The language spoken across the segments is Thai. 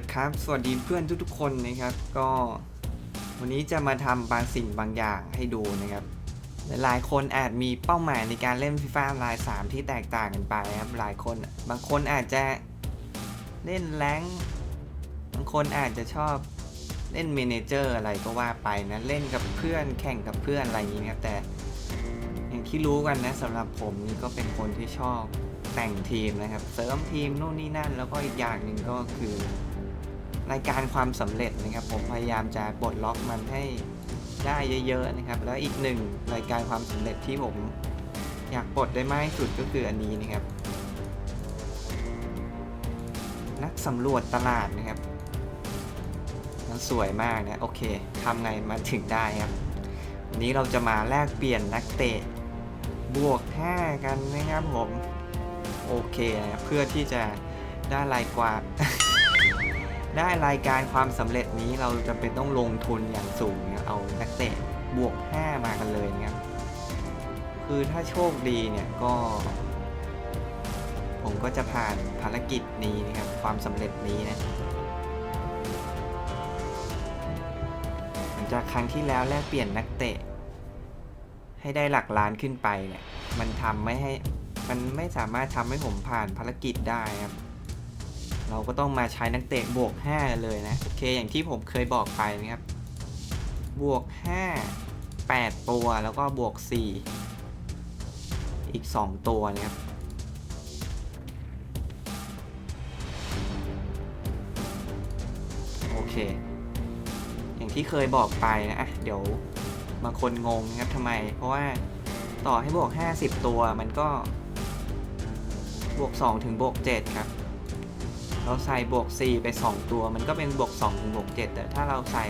ละครับ สวัสดีเพื่อนทุกๆคนนะครับ ก็วันนี้จะมาทำบางสิ่งบางอย่างให้ดูนะครับ หลายคนอาจมีเป้าหมายในการเล่นฟีฟ่าลาย 3 ที่แตกต่างกันไปครับ หลายคนบางคนอาจจะเล่นแรงบางคนอาจจะชอบเล่นเมนเจอร์อะไรก็ว่าไปนะ เล่นกับเพื่อนแข่งกับเพื่อนอะไรอย่างนี้นะครับแต่อย่างที่รู้กันนะสำหรับผมนี่ก็เป็นคนที่ชอบแต่งทีมนะครับ เสริมทีมนู่นนี่นั่น แล้วก็อีกอย่างหนึ่งก็คือ รายการความสำเร็จนะครับ ผมพยายามจะปลดล็อกมันให้ได้เยอะๆนะครับ แล้วอีกหนึ่งรายการความสำเร็จที่ผมอยากปลดได้มากที่สุดก็คืออันนี้นะครับ นักสำรวจตลาดนะครับ มันสวยมากนะโอเคทำไงมาถึงได้ครับวันนี้เราจะมาแลกเปลี่ยนนักเตะบวก 5 กันนะครับผม โอเคนะเพื่อที่จะได้รายกว่า ได้รายการความสำเร็จนี้เราจะเป็นต้องลงทุนอย่างสูงเนี่ยเอานักเตะบวก 5 มากันเลยนะครับคือถ้าโชคดีเนี่ยก็ ผมก็จะผ่านภารกิจนี้นะครับ ความสำเร็จนี้นะหลังจากครั้งที่แล้วแลกเปลี่ยนนักเตะ ให้ได้หลักล้านขึ้นไปเนี่ย มันทำไม่ให้ มันไม่สามารถทำให้ผมผ่านภารกิจได้ครับ เราก็ต้องมาใช้นักเตะบวก 5 เลยนะ โอเค อย่างที่ผมเคยบอกไปนะครับ บวก 5 8 ตัว แล้วก็บวก 4 อีก 2 ตัวนะครับ โอเค อย่างที่เคยบอกไปนะ เดี๋ยวบางคนงงนะครับทำไม เพราะว่าต่อให้บวก 50 ตัวมันก็บวก 2 ถึงบวก 7 ครับ เราใส่บวก 4 ไป 2 ตัวมันก็เป็นบวก2ถึงบวก7แต่ถ้าเราใส่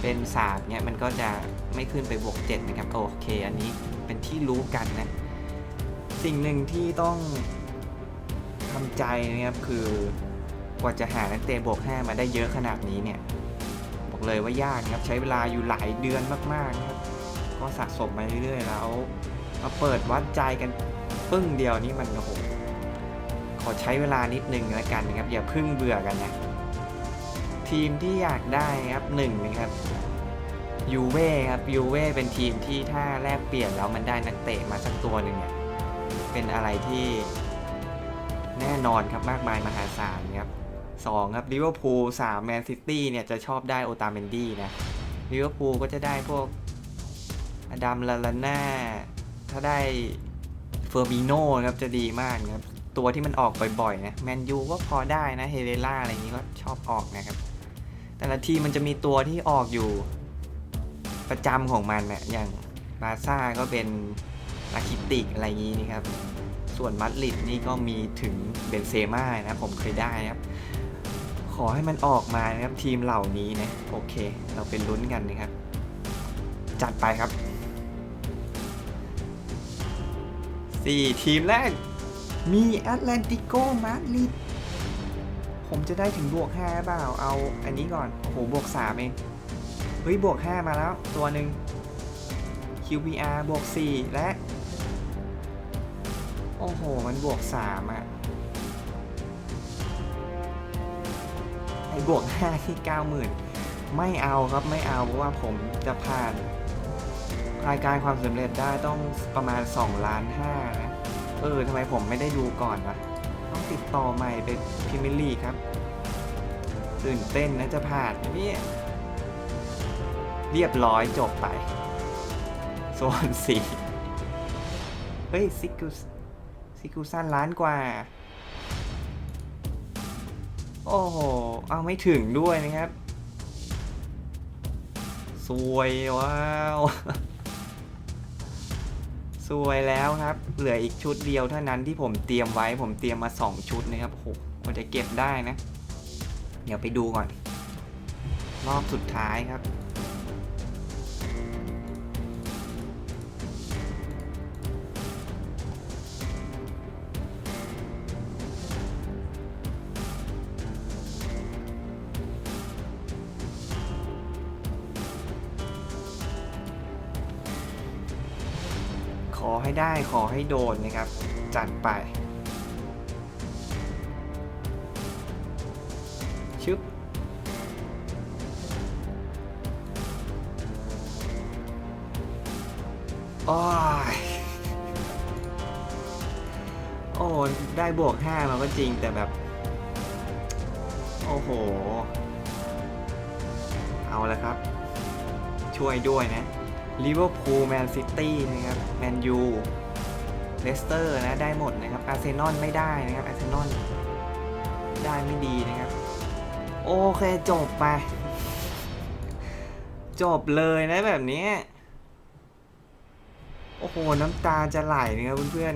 เป็น3เนี่ยมันก็จะไม่ขึ้นไปบวก7นะครับโอเค อันนี้เป็นที่รู้กันนะ สิ่งหนึ่งที่ต้องทำใจนะครับคือกว่าจะหานักเตะบวก 5 มาได้เยอะขนาดนี้เนี่ยบอกเลยว่ายากนะครับใช้เวลาอยู่หลายเดือนมากๆนะครับก็สะสมมาเรื่อยๆแล้วมาเปิดวัดใจกันปึ้งเดียวนี่มันโอ้โห ขอใช้เวลานิดนึงแล้วกันนะครับ อย่าพึ่งเบื่อกันนะ ทีมที่อยากได้ครับหนึ่งนะครับยูเว่ครับยูเว่เป็นทีมที่ถ้าแลกเปลี่ยนแล้วมันได้นักเตะมาสักตัวหนึ่งเนี่ยเป็นอะไรที่แน่นอนครับมากมายมหาศาลครับสองครับลิเวอร์พูลสามแมนซิตี้เนี่ยจะชอบได้โอตาเมนดี้นะลิเวอร์พูลก็จะได้พวกอดัมลาลาน่าถ้าได้เฟอร์มิโน่ครับจะดีมากนะครับ ตัวที่มันออกบ่อยๆนะแมนยูก็พอได้นะเฮเรล่าอะไรอย่างนี้ก็ชอบออกนะครับ แต่ละทีมันจะมีตัวที่ออกอยู่ประจำของมันนะอย่างบาซ่าก็เป็นลาคิติกอะไรอย่างนี้นะครับ ส่วนมัดริดนี่ก็มีถึงเบนเซม่านะผมเคยได้นะครับ ขอให้มันออกมานะครับทีมเหล่านี้นะโอเค เราเป็นลุ้นกันนะครับ จัดไปครับ 4 ทีมแรก มีแอตแลนติโกมาดริดผมจะได้ถึงบวก5เปล่าเอาอันนี้ก่อน โอ้โห บวก 3 เอง เฮ้ย บวก 5 มาแล้ว ตัวหนึ่ง QPR บวก 4 และ โอ้โห มันบวก 3 อะ ไอ้บวก 5 ที่ 90,000 ไม่เอาครับไม่เอาเพราะว่าผมจะผ่าน รายการความสำเร็จได้ต้องประมาณ 2 ล้าน5นะ เออทำไมผมไม่ได้ดูก่อนวะต้องติดต่อใหม่ไปพิมิลีครับ ตื่นเต้นนะจะผ่านนี่เรียบร้อยจบไปโซนสี่เฮ้ยซิกุซิกุซันล้านกว่า โอ้โห เอาไม่ถึงด้วยนะครับ สวยว้าว สวยแล้วครับ เหลืออีกชุดเดียวเท่านั้นที่ผมเตรียมไว้ ผมเตรียมมา 2 ชุดนะครับโอ้โหกว่าจะเก็บได้นะ เดี๋ยวไปดูก่อน รอบสุดท้ายครับ ขอให้ได้ขอให้โดนนะครับ จัดไป ชึบโอ้ยโอ้ได้บวก 5 มาก็จริงแต่แบบ โอ้โห เอาละครับ ช่วยด้วยนะ ลิเวอร์พูลแมนซิตี้นะครับแมนยูเลสเตอร์นะได้หมดนะครับอาร์เซนอลไม่ได้นะครับอาร์เซนอลได้ไม่ดีนะครับ โอเคจบไป จบเลยนะแบบนี้โอ้โห น้ำตาจะไหลนะครับเพื่อน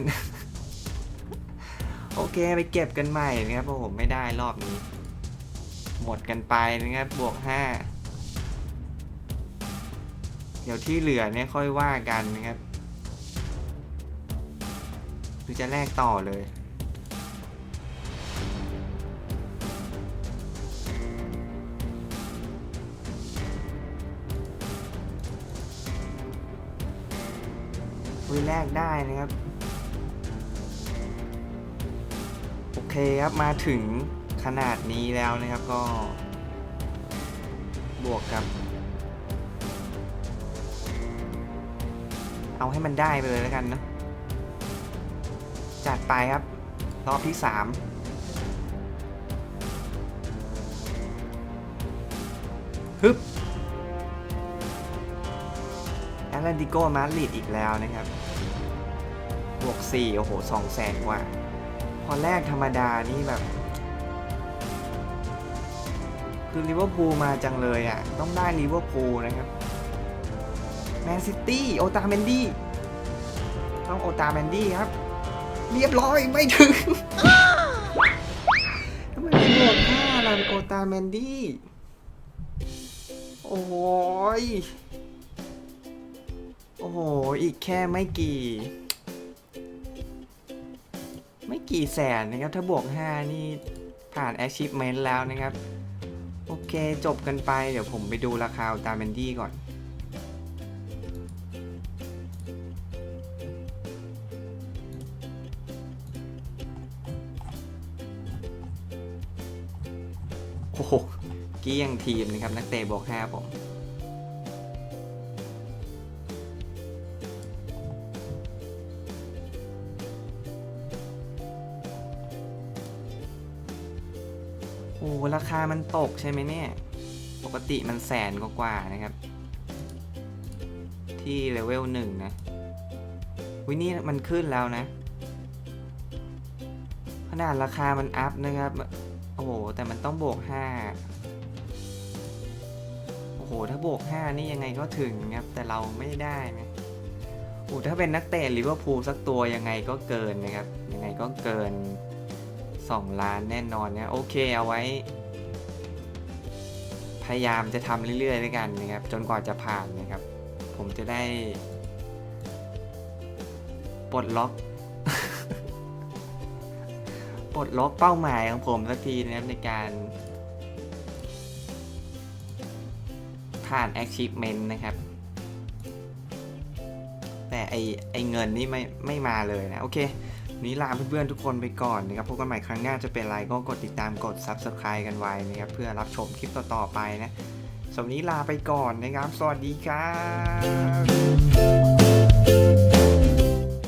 ๆ โอเคไปเก็บกันใหม่นะครับเพราะผมไม่ได้รอบนี้ หมดกันไปนะครับบวกห้า ดี๋ยวที่เหลือเนี่ยค่อยว่ากันนะครับหรือจะแลกต่อเลยคุยแรกได้นะครับ โอเคครับ มาถึงขนาดนี้แล้วนะครับก็ บวกกับ เอาให้มันได้ไปเลยแล้วกันนะจัดไปครับ รอบที่สามฮึบแอตเลนติโกมาดริดอีกแล้วนะครับ บวก 4 โอ้โหสองแสนกว่า พอแรกธรรมดานี่แบบ คือลิเวอร์พูลมาจังเลยอะ ต้องได้ลิเวอร์พูลนะครับ มนซิตี้โอตาเมนดี้ต้องโอตาเมนดี้ครับ เรียบร้อยไม่ถึงทำไมเป็นบวกห้าล่ะโอตาเมนดี้โอ้ยโอ้โห อีกแค่ไม่กี่ ไม่กี่แสนนะครับ ถ้าบวก 5 นี่ผ่าน achievement แล้วนะครับ โอเคจบกันไปเดี๋ยวผมไปดูราคาอุลตาแมนดี้ก่อน โอ้โหเกี้ยงทีมนะครับ นักเตะบวก5ผมโอ้ราคามันตกใช่ไหมเนี่ย ปกติมันแสนกว่าๆนะครับ ที่เลเวลหนึ่งนะวินี่มันขึ้นแล้วนะ ขนาดราคามันอัพนะครับ โอ้โห แต่มันต้องบวกห้าโอ้โห ถ้าบวกห้านี่ยังไงก็ถึงครับ แต่เราไม่ได้นะโอ้ถ้าเป็นนักเตะลิเวอร์พูลสักตัวยังไงก็เกินนะครับ ยังไงก็เกิน 2 ล้านแน่นอนนะโอเคเอาไว้ พยายามจะทำเรื่อยๆด้วยกันนะครับ จนกว่าจะผ่านนะครับ ผมจะได้ ปลดล็อก ปลดล็อกเป้าหมายของผมสักทีนะครับในการผ่าน achievement นะครับ แต่ไอไอเงินนี่ไม่ไม่มาเลยนะ โอเคนี้ลาเพื่อนๆทุกคนไปก่อนนะครับพบกันใหม่ครั้งหน้าจะเป็นไรก็กดติดตามกด Subscribe กันไว้นะครับเพื่อรับชมคลิปต่อๆไปนะสำหรับนี้ลาไปก่อนนะครับ สวัสดีครับ